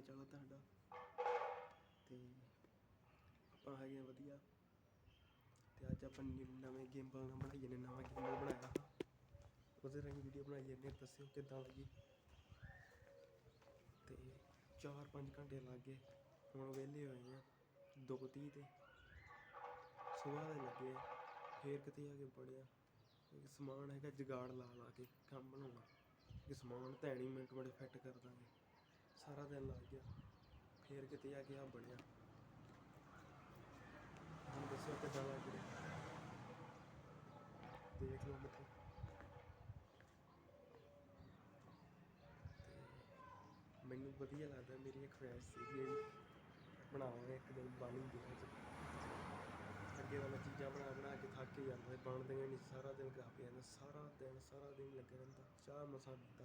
ਹਾਲ ਚਾਲ ਆ ਤੁਹਾਡਾ। ਤੇ ਆਪਾਂ ਹੈਗੇ ਵਧੀਆ। ਤੇ ਅੱਜ ਆਪਾਂ ਨਵੇਂ ਗੇਮਬਲ ਨਾਲ ਬਣਾਈਏ ਨੇ, ਨਵਾਂ ਗੇਮਬਲ ਬਣਾਇਆ। ਉਹਦੇ ਰਾਹੀਂ ਵੀਡੀਓ ਬਣਾਈਏ ਨੇ ਦੱਸਿਓ ਕਿੱਦਾਂ ਲੱਗੀ। ਤੇ 4-5 ਘੰਟੇ ਲੱਗ ਗਏ, ਹੁਣ ਵਿਹਲੇ ਹੋਏ ਆ। 2:30 ਤੇ ਸਵੇਰ ਦੇ ਲੱਗੇ ਆ। ਫੇਰ ਕਿਤੇ ਆ ਕੇ ਬੜਿਆ ਇੱਕ ਸਮਾਨ ਹੈਗਾ, ਜਗਾੜ ਲਾ ਲਾ ਕੇ ਕੰਮ ਬਣਾਉਣਾ ਇਹ ਸਮਾਨ ਧੈਣੀ ਮਿੰਟ ਬੜੇ ਫਿੱਟ ਕਰ ਦਾਂਗੇ। ਸਾਰਾ ਦਿਨ ਲੱਗ ਗਿਆ। ਫੇਰ ਕਿਤੇ ਆ ਕੇ ਆ ਬਣਿਆ। ਹੁਣ ਦੱਸੋ ਕਿੱਦਾਂ ਲੱਗ ਰਿਹਾ। ਦੇਖ ਲਓ ਮਿੱਤਰੋ। ਮੈਨੂੰ ਵਧੀਆ ਲੱਗਦਾ ਮੇਰੀ ਇੱਕ ਖੁਆਇਸ਼ ਸੀ ਕਿ ਬਣਾਵਾਂਗੇ ਇੱਕ ਦਿਨ ਬਣ ਹੀ ਗਿਆ ਅੱਗੇ ਵਾਲਾ ਚੀਜ਼ਾਂ ਬਣਾ ਬਣਾ ਕੇ ਥੱਕ ਹੀ ਜਾਂਦਾ ਬਣਦੇ ਨਹੀਂ, ਸਾਰਾ ਦਿਨ ਗਾ ਪਿਆ ਜਾਂਦਾ ਸਾਰਾ ਦਿਨ ਸਾਰਾ ਦਿਨ ਲੱਗਾ ਰਹਿੰਦਾ, ਚਾਹ ਮਸਾ ਪੀਤਾ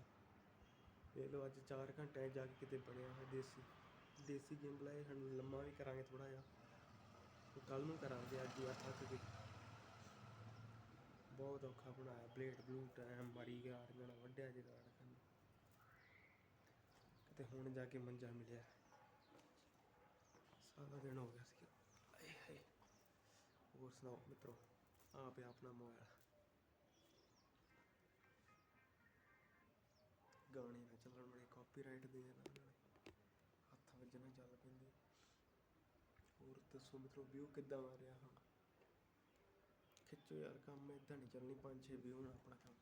ਇਹ ਲੋ ਅੱਜ 4 ਘੰਟੇ ਜਾ ਕੇ ਕਿਤੇ ਬਣਿਆ ਹੈ ਦੇਸੀ ਦੇਸੀ ਗੇਮ ਬਲਾਏ ਹੁਣ ਲੰਮਾ ਵੀ ਕਰਾਂਗੇ ਥੋੜਾ ਜਿਹਾ। ਕੱਲ ਨੂੰ ਕਰਾਂਗੇ ਅੱਜ ਆ ਥੱਕ ਕੇ ਬਹੁਤ ਔਖਾ ਬਣਾਇਆ ਬਲੇਡ ਬਲੂ ਟਾਈਮ ਮਾਰੀ ਗਿਆ ਆਰੀਆਂ ਵੱਡਿਆ ਜਗਾੜ ਕਰਨ। ਕਿਤੇ ਹੁਣ ਜਾ ਕੇ ਮੰਜਾ ਮਿਲਿਆ। ਸਾਰਾ ਦਿਨ ਹੋ ਗਿਆ ਸੀ। ਆਏ ਹਾਏ। ਹੋਰ ਸੁਣਾਓ ਮਿੱਤਰੋ ਆ ਪਿਆ ਆਪਣਾ ਮੋਬਾਈਲ। ਗਾਣੇ ਨਾ ਚੱਲਣ ਕਾਪੀਰਾਈਟ ਦੇ ਨਾ ਨਾਲੇ। ਹੱਥ ਵੱਜਣਾ ਚੱਲ ਪੈਂਦੇ। ਹੋਰ ਦੱਸੋ ਮਿੱਤਰੋ ਵਿਊ ਕਿੱਦਾਂ ਆ ਰਿਹਾ ਹੁਣ? ਖਿੱਚੋ ਯਾਰ ਕੰਮ ਇਦਾਂ ਨਹੀਂ ਚੱਲਣੀ 5-6 ਵਿਊ ਨਾਲ ਆਪਣਾ ਕੰਮ।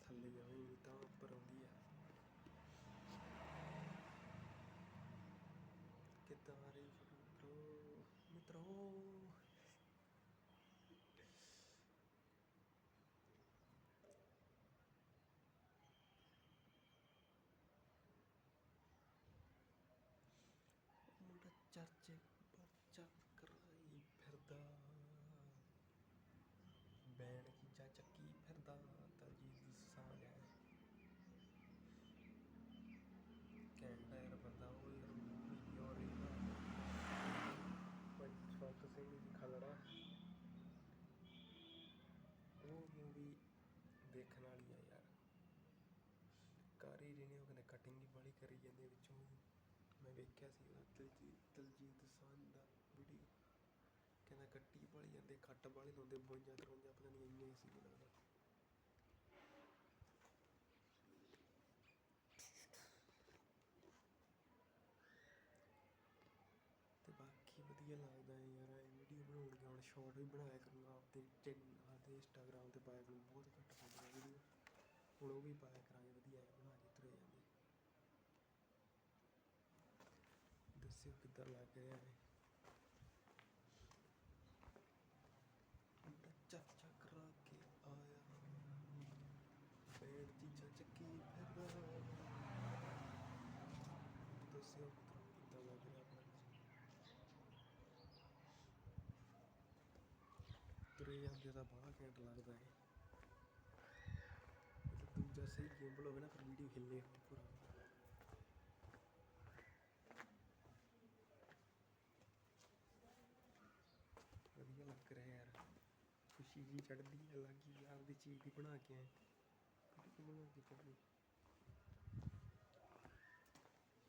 ਥੱਲੇ ਜਾਵੇਂਗੀ ਤਾਂ ਉੱਪਰ ਆਉਂਦੀ ਹੈ ਕਿੱਦਾਂ ਆ ਰਹੀ ਫੋਟੋ ਮਿੱਤਰੋ ਮਿੱਤਰੋ ਮੁੰਡਾ ਚਰਚੇ ਪਰਚਾ ਕਰਾਈ ਫਿਰਦਾ। ਬੈਣ ਖੀਚਾ ਚੱਕੀ ਫਿਰਦਾ ਦਲਜੀਤ ਸਾਂਝ ਹੈ ਕਹਿੰਦਾ ਯਾਰ ਬੰਦਾ ਉਹ ਯਾਰ ਵੀਡੀਓ ਰਹੀ ਪੰਚਵੰਤ ਸਿੰਘ ਜੀ ਖਲੜਾ ਉਹ ਮੂਵੀ ਦੇਖਣ ਵਾਲੀ ਆ ਯਾਰ। ਕਰ ਹੀ ਉਹ ਕਹਿੰਦੇ ਕਟਿੰਗ ਹੀ ਬੜੀ ਕਰੀ ਜਾਂਦੇ ਵਿੱਚੋਂ ਮੈਂ ਵੇਖਿਆ ਸੀ ਉਹ ਦਲਜੀਤ ਦਲਜੀਤ ਸਾਂਝ ਦਾ ਵੀਡੀਓ ਕਹਿੰਦਾ ਕੱਟੀ ਵਾਲੀ ਜਾਂਦੇ ਕੱਟ ਵਾਲੇ ਲਾਉਂਦੇ 52 53 ਪਤਾ ਨਹੀਂ ਇੰਨੇ ਸੀ ਲੱਗਦਾ। ਤੇ ਬਾਕੀ ਵਧੀਆ ਲੱਗਦਾ ਹੈ ਯਾਰ, ਇਹ ਵੀਡੀਓ ਬਣਾਉਣੀਆਂ ਹੁਣ ਸ਼ਾਰਟ ਵੀ ਬਣਾਇਆ ਕਰੂੰਗਾ ਆਪਦੇ ਚੈਨਲ ਤੇ ਇੰਸਟਾਗ੍ਰਾਮ ਤੇ ਪਾਇਆ ਕਰੂੰ ਬਹੁਤ ਘੱਟ ਪਾਉਂਦਾ ਵੀਡੀਓ ਹੁਣ ਉਹ ਵੀ ਪਾਇਆ ਕਰਾਂਗੇ ਵਧੀਆ ਜਿਹਾ ਬਣਾ ਕੇ ਤੁਰੇ ਜਾਂਦੇ ਦੱਸਿਓ ਕਿੱਦਾਂ ਲੱਗ ਰਿਹਾ ਹੈ ਮੁੰਡਾ ਚਾਚਾ ਕਰਾ ਕੇ ਆਇਆ। ਬੇੜ ਦੀ ਚੱਕੀ ਫਿਰਦਾ। ਦੱਸਿਓ ਮਿੱਤਰੋ ਕਿੱਦਾਂ ਲੱਗ ਰਿਹਾ ਆਪਣਾ ਤੁਰੇ ਜਾਂਦੇ ਤਾਂ ਬੜਾ ਘੈਂਟ ਲੱਗਦਾ ਹੈ ਇਹ ਤਾਂ ਦੂਜਾ ਸਹੀ ਗੇਮ ਹੋਵੇ ਨਾ, ਫਿਰ ਵੀਡੀਓ ਹਿੱਲੇ ਪੂਰਾ। ਵਧੀਆ ਲੱਗ ਯਾਰ। ਖੁਸ਼ੀ ਜੀ ਚੜਦੀ ਹੈ ਲੱਗੀ ਆਪਦੀ ਚੀਜ਼ ਦੀ ਬਣਾ ਕੇ ਆਏ। ਬਣਾ ਕੇ ਚੜ੍ਹਦੀ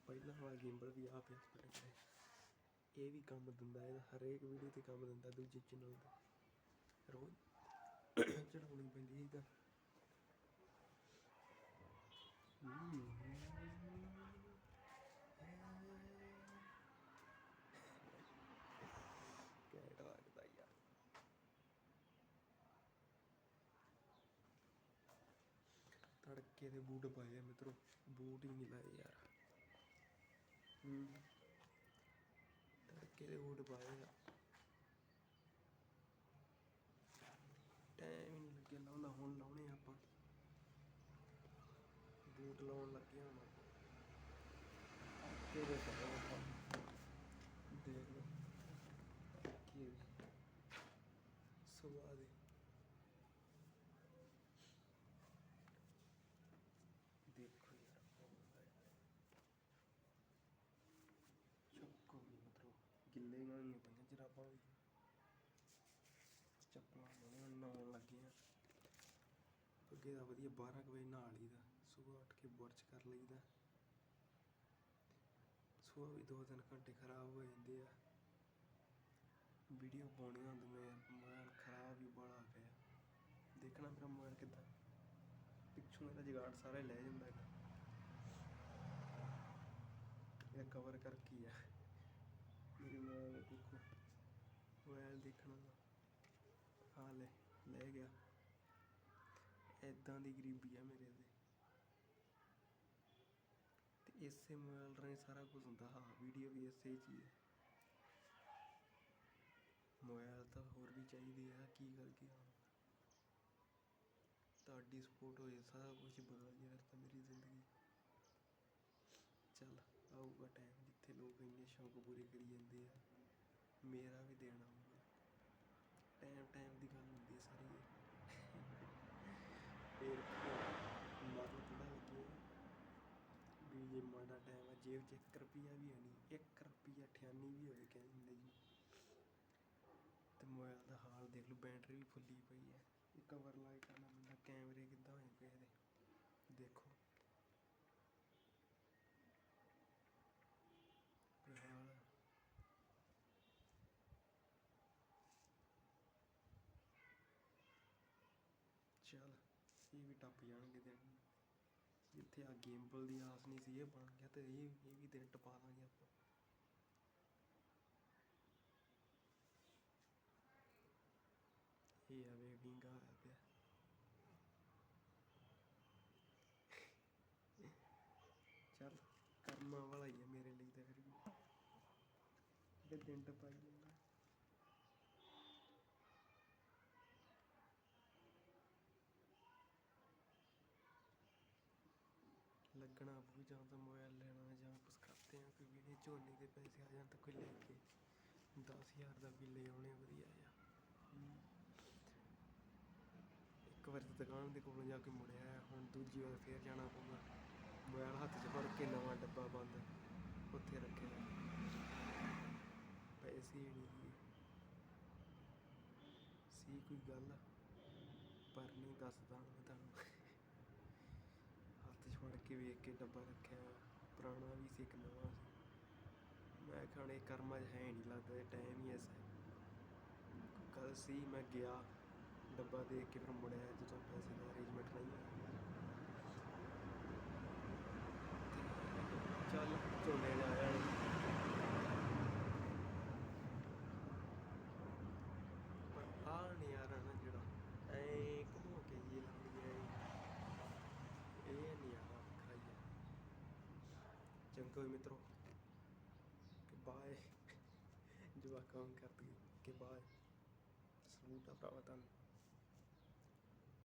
ਪਹਿਲਾਂ ਵਾਲਾ ਗੇਮਬਲ ਵੀ ਆ ਪਿਆ ਸਪਰੇ ਇਹ ਵੀ ਕੰਮ ਦਿੰਦਾ ਇਹ ਹਰੇਕ ਵੀਡੀਓ ਤੇ ਕੰਮ ਦਿੰਦਾ, ਦੂਜੇ ਚੈਨਲ ਤੇ। ਰੋਜ਼ ਚੜਾਉਣੀ ਪੈਂਦੀ ਇਹਦਾ। ਘੈਂਟ ਲੱਗਦਾ ਯਾਰ ਤੜਕੇ ਦੇ ਬੂਟ ਪਾਏ ਆ ਮਿੱਤਰੋ। ਬੂਟ ਹੀ ਨਹੀਂ ਲਾਏ ਯਾਰ। ਹੂੰ। ਤੜਕੇ ਦੇ ਬੂਟ ਪਾਏ ਆ। ਟਾਈਮ ਹੀ ਨਹੀਂ ਲੱਗਿਆ ਲਾਉਣਾ, ਹੁਣ ਲਾਉਣੇ ਆਪਾਂ। ਬੂਟ ਲਾਉਣ ਲੱਗੇ ਹੁਣ ਕਿਹਦੇ ਪਾਏ ਆਪਾਂ। ਦੇਖ ਲਓ। ਕੀ ਸਵਾਦ ਹੈ ਦੇਖੋ ਯਾਰ ਚੱਕੋ ਵੀ ਮਤਲਬ ਗਿੱਲੇ ਪਈਆਂ ਜਰਾਬਾਂ ਵੀ। ਚੱਪਲਾਂ ਲਾਉਣੀਆਂ ਨਹਾਉਣ ਲੱਗੇ ਆ ਅੱਗੇ ਦਾ ਵਧੀਆ 12 ਵਜੇ ਨਹਾ ਲਈ ਸਵੇਰ ਉੱਠ ਕੇ ਬੁਰਸ਼ ਕਰ ਲਈਦਾ। ਸਵੇਰ ਵੀ ਦੋ ਤਿੰਨ ਘੰਟੇ ਖਰਾਬ ਹੋ ਜਾਂਦੇ ਆ। ਵੀਡੀਓ ਪਾਉਣੀਆਂ ਹੁੰਦੀਆਂ ਮੋਬਾਈਲ ਖਰਾਬ ਹੀ ਬੜਾ ਪਿਆ। ਦੇਖਣਾ ਮੇਰਾ ਮੋਬਾਈਲ ਕਿੱਦਾਂ। ਪਿੱਛੋਂ ਇਹਦਾ ਜਗਾੜ ਸਾਰਾ ਲੈ ਜਾਂਦਾ ਹੈਗਾ ਇਹ ਕਵਰ ਕਰ ਕੀ ਆ ਮੇਰੀ ਮੋਬਾਈਲ ਦੇਖੋ ਮੋਬਾਈਲ ਦੇਖਣਾ। ਆ ਲੈ ਲੈ ਗਿਆ। ਇਦਾਂ ਦੀ ਗਰੀਬੀ ਆ ਮੇਰੇ ਤੇ। ਤੇ ਇਸੇ ਮੋਬਾਈਲ ਰਾਹੀਂ ਸਾਰਾ ਕੁਝ ਹੁੰਦਾ। ਹਾਂ ਵੀਡੀਓ ਵੀ ਇਸੇ ਚ ਹੈ ਮੋਬਾਈਲ ਤਾਂ ਹੋਰ ਵੀ ਚਾਹੀਦੇ ਆ, ਕੀ ਕਰ ਗਿਆ ਤੁਹਾਡੀ ਸਪੋਰਟ ਹੋਏ ਸਾਰਾ ਕੁਝ ਬਦਲ ਗਿਆ ਤਾਂ ਮੇਰੀ ਜ਼ਿੰਦਗੀ। ਚੱਲ, ਆਊਗਾ ਟਾਈਮ ਜਿੱਥੇ ਲੋਕ ਇੰਨੇ ਸ਼ੌਂਕ ਪੂਰੇ ਕਰੀ ਜਾਂਦੇ ਆ ਮੇਰਾ ਵੀ ਦੇਣਾ ਆਊਗਾ ਟਾਈਮ ਟਾਈਮ ਦੀ ਗੱਲ ਹੁੰਦੀ ਹੈ ਸਾਰੀ ਇਹ। ਫੇਰ ਮਨ ਥੋੜਾ ਲੱਗੇ ਵੀ ਜੇ ਮਾੜਾ ਟਾਈਮ ਆ ਜੇਬ 'ਚ 1 ਰੁਪਿਆ ਵੀ ਹੈ ਨਹੀਂ 1 ਰੁਪਿਆ ਠਿਆਨੀ ਵੀ ਹੋਏ ਕਹਿੰਦੇ ਜੀ ਤੇ ਮੋਬਾਈਲ ਦਾ ਹਾਲ ਦੇਖ ਲਓ ਬੈਟਰੀ ਵੀ ਫੁੱਲੀ ਪਈ ਹੈ। ਇਹ ਕਵਰ ਲਾਈ ਕਰਨਾ ਪੈਂਦਾ ਕੈਮਰੇ ਕਿੱਦਾਂ ਹੋਏ ਪਏ ਇਹਦੇ ਦੇਖੋ ਇਹ ਹਾਲ ਆ। ਚੱਲ, ਇਹ ਵੀ ਟੱਪ ਜਾਣਗੇ ਦਿਨ। ਜਿੱਥੇ ਆ ਗੇਮਬਲ ਦੀ ਆਸ ਨਹੀਂ ਸੀ, ਇਹ ਬਣ ਗਿਆ ਤੇ ਇਹ ਇਹ ਵੀ ਦਿਨ ਟਪਾ ਦਾਂਗੇ ਆਪਾਂ। ਇਹ ਆ ਵੇ ਵਿੰਗਾ ਪਿਆ। ਚੱਲ, ਕਰਮਾਂ ਵਾਲਾ ਹੀ ਹੈ ਮੇਰੇ ਲਈ ਤਾਂ ਫਿਰ ਵੀ। ਦਿਨ ਟਪਾਈ ਜਾਂਦਾ ਲੱਗਣਾ ਪਊ ਜਾਂ ਤਾਂ ਮੋਬਾਈਲ ਲੈਣਾ, ਜਾਂ ਕੁਛ ਕਰਦੇ ਆ, ਕੋਈ ਵੀਡੀਓ ਝੋਨੇ ਦੇ ਪੈਸੇ ਆ ਜਾਣ ਤਾਂ ਕੋਈ ਲੈ ਕੇ 10000 ਦਾ ਵੀ ਲੈ ਆਉਣੇ, ਵਧੀਆ ਆ ਇੱਕ ਵਾਰ ਤਾਂ ਦੁਕਾਨ ਦੇ ਕੋਲ ਜਾ ਕੇ ਮੁੜਿਆ, ਹੁਣ ਦੂਜੀ ਵਾਰ ਫੇਰ ਜਾਣਾ ਪਊਗਾ। ਮੋਬਾਈਲ ਹੱਥ 'ਚ ਫੜ ਕੇ ਨਵਾਂ ਡੱਬਾ ਬੰਦ, ਉੱਥੇ ਰੱਖਿਆ। ਪੈਸੇ ਨਹੀਂ ਸੀ ਕੋਈ ਗੱਲ, ਪਰ ਨਹੀਂ ਦੱਸਦਾ ਮੈਂ ਤੁਹਾਨੂੰ। ਫੜ ਕੇ ਵੇਖ ਕੇ ਡੱਬਾ ਰੱਖਿਆ ਪੁਰਾਣਾ ਵੀ ਸੀ, ਇੱਕ ਨਵਾਂ ਸੀ। ਮੈਂ ਖਾਣੇ ਕਰਮਾਂ 'ਚ ਹੈ ਨਹੀਂ, ਲੱਗਦਾ ਟਾਈਮ ਹੀ ਐਸਾ ਕੱਲ ਸੀ, ਮੈਂ ਗਿਆ ਡੱਬਾ ਦੇਖ ਕੇ, ਫਿਰ ਮੁੜਿਆ ਜਦੋਂ ਪੈਸੇ ਦਾ ਅਰੇਂਜਮੈਂਟ ਨਹੀਂ ਹੋਇਆ। ਚੱਲ, ਝੋਨੇ ਜਾ ਆਇਆ ਪਰ ਆ ਨਹੀਂ ਆ ਨਾ ਜਿਹੜਾ ਐ ਘੁੰਮ ਕੇ ਜੀ ਲਾਉਂਦੀ ਐ ਇਹ ਨਹੀਂ ਆ ਖਾਈਏ ਚੰਗਾ ਮਿੱਤਰੋ ਕਿ ਬਾਏ ਜਵਾ ਕੰਮ ਕਿ ਬਾਏ ਸਲੂਟ ਆ ਭਰਾਵਾ ਤੁਹਾਨੂੰ।